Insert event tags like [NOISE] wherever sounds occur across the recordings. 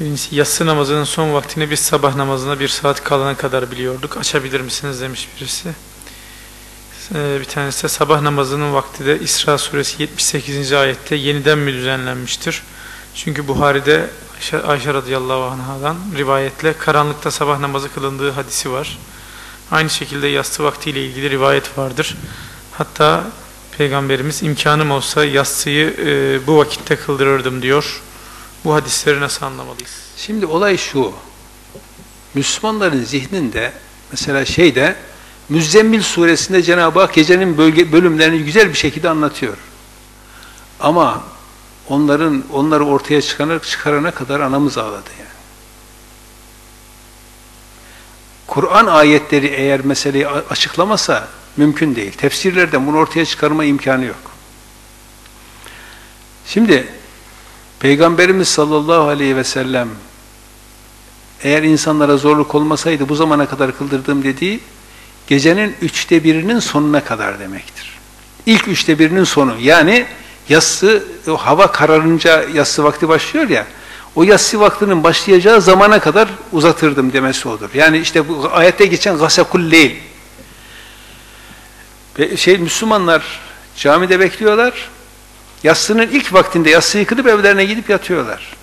Birincisi yatsı namazının son vaktini biz sabah namazına bir saat kalana kadar biliyorduk. Açabilir misiniz demiş birisi. Ee, bir tanesi de sabah namazının vakti de İsra suresi 78. ayette yeniden mi düzenlenmiştir? Çünkü Buhari'de Ayşe, Ayşe radıyallahu anhadan rivayetle karanlıkta sabah namazı kılındığı hadisi var. Aynı şekilde yastı vaktiyle ilgili rivayet vardır. Hatta Peygamberimiz imkanım olsa yatsıyı e, bu vakitte kıldırırdım diyor. Bu hadisleri nasıl anlamalıyız? Şimdi olay şu. Müslümanların zihninde mesela şeyde Müzzemmil suresinde Cenab-ı Hak gecenin bölge, bölümlerini güzel bir şekilde anlatıyor. Ama onların onları ortaya çıkarana, çıkarana kadar anamız ağladı yani. Kur'an ayetleri eğer meseleyi açıklamasa mümkün değil. Tefsirlerden bunu ortaya çıkarma imkanı yok. Şimdi Peygamberimiz sallallahu aleyhi ve sellem eğer insanlara zorluk olmasaydı bu zamana kadar kıldırdığım dediği gecenin üçte birinin sonuna kadar demektir. İlk üçte birinin sonu yani yassı o hava kararınca yassı vakti başlıyor ya o yassı vaktinin başlayacağı zamana kadar uzatırdım demesi odur. Yani işte bu ayette geçen gasakul leyl şey Müslümanlar camide bekliyorlar. Yatsının ilk vaktinde yatsıyı kılıp evlerine gidip yatıyorlar.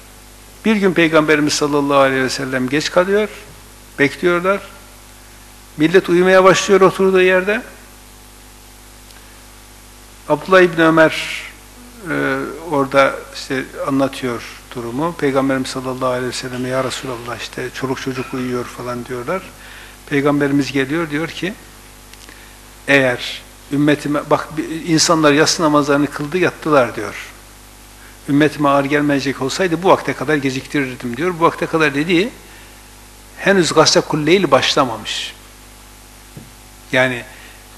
Bir gün Peygamberimiz sallallahu aleyhi ve sellem geç kalıyor. Bekliyorlar. Millet uyumaya başlıyor oturduğu yerde. Abdullah İbni Ömer e, orada işte anlatıyor durumu. Peygamberimiz sallallahu aleyhi ve sellem ya Resulallah işte çoluk çocuk uyuyor falan diyorlar. Peygamberimiz geliyor diyor ki eğer ümmetime bak insanlar yatsı namazlarını kıldı yattılar diyor. Ümmetime ağır gelmeyecek olsaydı bu vakte kadar geciktirirdim diyor. Bu vakte kadar dediği henüz gazete kulleyli başlamamış. Yani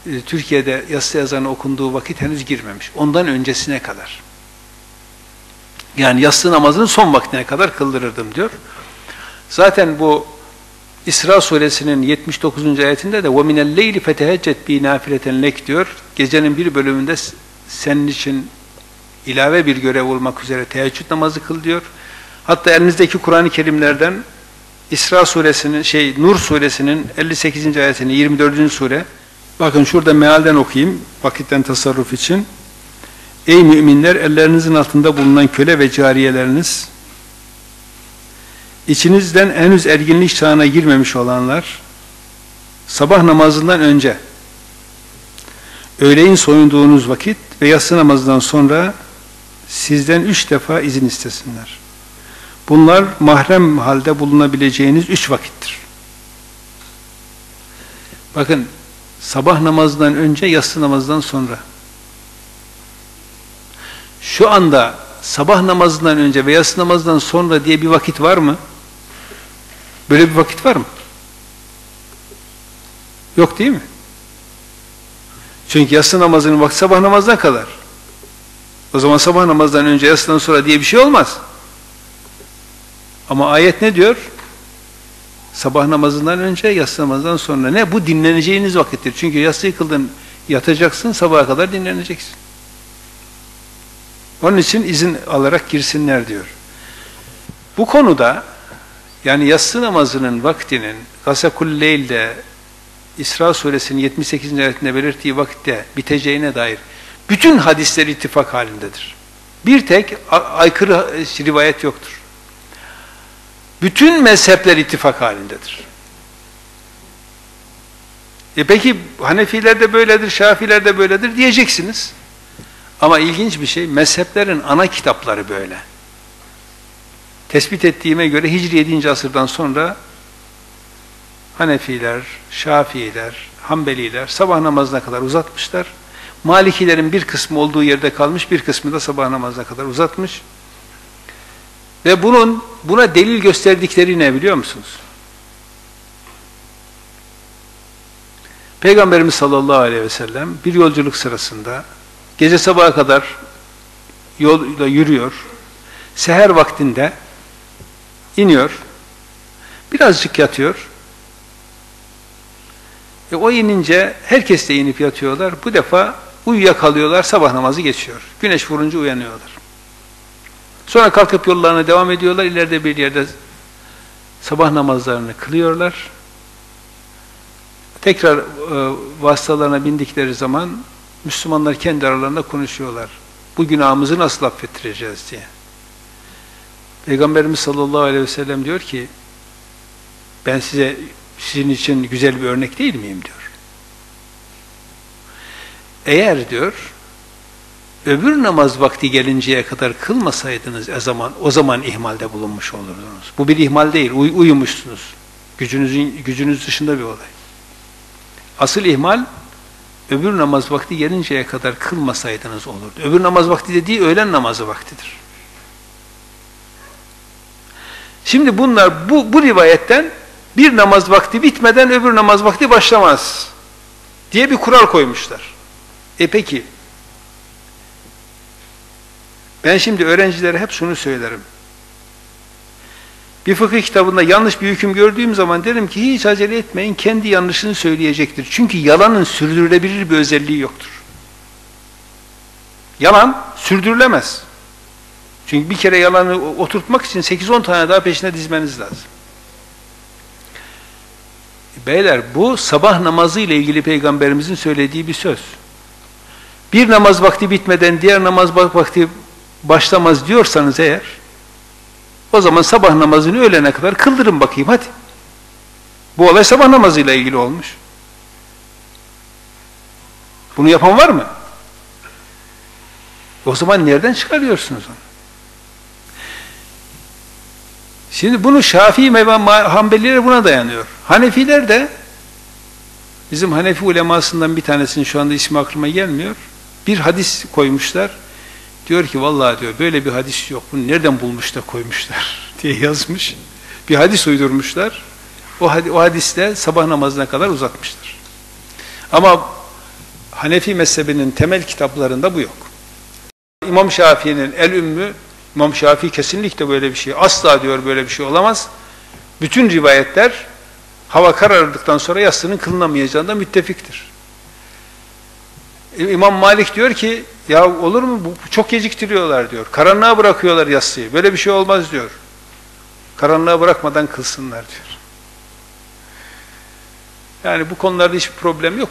e, Türkiye'de yatsı yazarının okunduğu vakit henüz girmemiş. Ondan öncesine kadar. Yani yatsı namazının son vaktine kadar kıldırırdım diyor. Zaten bu İsra suresinin 79. ayetinde de وَمِنَ اللَّيْلِ فَتَهَجَّتْ بِي نَافِلَةً lek diyor. Gecenin bir bölümünde senin için ilave bir görev olmak üzere teheccüd namazı kıl diyor. Hatta elinizdeki Kur'an-ı Kerimlerden İsra suresinin şey Nur suresinin 58. ayetini 24. sure bakın şurada mealden okuyayım vakitten tasarruf için. Ey müminler ellerinizin altında bulunan köle ve cariyeleriniz İçinizden henüz erginlik çağına girmemiş olanlar sabah namazından önce öğleyin soyunduğunuz vakit ve yatsı namazından sonra sizden üç defa izin istesinler. Bunlar mahrem halde bulunabileceğiniz üç vakittir. Bakın sabah namazından önce yatsı namazdan sonra şu anda sabah namazından önce ve yatsı namazdan sonra diye bir vakit var mı? Böyle bir vakit var mı? Yok değil mi? Çünkü yatsı namazının vakti sabah namazına kadar. O zaman sabah namazdan önce yatsıdan sonra diye bir şey olmaz. Ama ayet ne diyor? Sabah namazından önce, yatsı namazdan sonra. Ne? Bu dinleneceğiniz vakittir. Çünkü yatsı kıldın, yatacaksın, sabaha kadar dinleneceksin. Onun için izin alarak girsinler diyor. Bu konuda yani yatsı namazının vaktinin Gasakul Leyl'de İsra suresinin 78. ayetinde belirttiği vakitte biteceğine dair bütün hadisler ittifak halindedir. Bir tek aykırı rivayet yoktur. Bütün mezhepler ittifak halindedir. E peki Hanefiler de böyledir, Şafiler de böyledir diyeceksiniz. Ama ilginç bir şey, mezheplerin ana kitapları böyle tespit ettiğime göre Hicri 7. asırdan sonra Hanefiler, Şafiiler, Hanbeliler sabah namazına kadar uzatmışlar. Malikilerin bir kısmı olduğu yerde kalmış, bir kısmı da sabah namazına kadar uzatmış. Ve bunun buna delil gösterdikleri ne biliyor musunuz? Peygamberimiz sallallahu aleyhi ve sellem bir yolculuk sırasında gece sabaha kadar yolda yürüyor. Seher vaktinde iniyor, birazcık yatıyor. E o inince herkes de inip yatıyorlar. Bu defa uyuyakalıyorlar, sabah namazı geçiyor. Güneş vurunca uyanıyorlar. Sonra kalkıp yollarına devam ediyorlar. İleride bir yerde sabah namazlarını kılıyorlar. Tekrar e, vasıtalarına bindikleri zaman Müslümanlar kendi aralarında konuşuyorlar. Bu günahımızı nasıl affettireceğiz diye. Peygamberimiz sallallahu aleyhi ve sellem diyor ki ben size sizin için güzel bir örnek değil miyim diyor. Eğer diyor öbür namaz vakti gelinceye kadar kılmasaydınız o zaman o zaman ihmalde bulunmuş olurdunuz. Bu bir ihmal değil, uy uyumuşsunuz. Gücünüzün gücünüz dışında bir olay. Asıl ihmal öbür namaz vakti gelinceye kadar kılmasaydınız olurdu. Öbür namaz vakti dediği öğlen namazı vaktidir. Şimdi bunlar bu, bu rivayetten bir namaz vakti bitmeden öbür namaz vakti başlamaz diye bir kural koymuşlar. E peki ben şimdi öğrencilere hep şunu söylerim. Bir fıkıh kitabında yanlış bir hüküm gördüğüm zaman derim ki hiç acele etmeyin kendi yanlışını söyleyecektir. Çünkü yalanın sürdürülebilir bir özelliği yoktur. Yalan sürdürülemez. Çünkü bir kere yalanı oturtmak için 8-10 tane daha peşine dizmeniz lazım. Beyler bu sabah namazı ile ilgili peygamberimizin söylediği bir söz. Bir namaz vakti bitmeden diğer namaz vakti başlamaz diyorsanız eğer o zaman sabah namazını öğlene kadar kıldırın bakayım hadi. Bu olay sabah namazıyla ilgili olmuş. Bunu yapan var mı? O zaman nereden çıkarıyorsunuz onu? Şimdi bunu Şafii ve Hanbeliler buna dayanıyor. Hanefiler de bizim Hanefi ulemasından bir tanesinin şu anda ismi aklıma gelmiyor. Bir hadis koymuşlar. Diyor ki vallahi diyor böyle bir hadis yok. Bunu nereden bulmuş da koymuşlar [LAUGHS] diye yazmış. Bir hadis uydurmuşlar. O, o hadiste sabah namazına kadar uzatmışlar. Ama Hanefi mezhebinin temel kitaplarında bu yok. İmam Şafii'nin el ümmü İmam Şafii kesinlikle böyle bir şey asla diyor böyle bir şey olamaz. Bütün rivayetler hava karardıktan sonra yatsının kılınamayacağında müttefiktir. İmam Malik diyor ki ya olur mu bu çok geciktiriyorlar diyor. Karanlığa bırakıyorlar yatsıyı. Böyle bir şey olmaz diyor. Karanlığa bırakmadan kılsınlar diyor. Yani bu konularda hiçbir problem yok.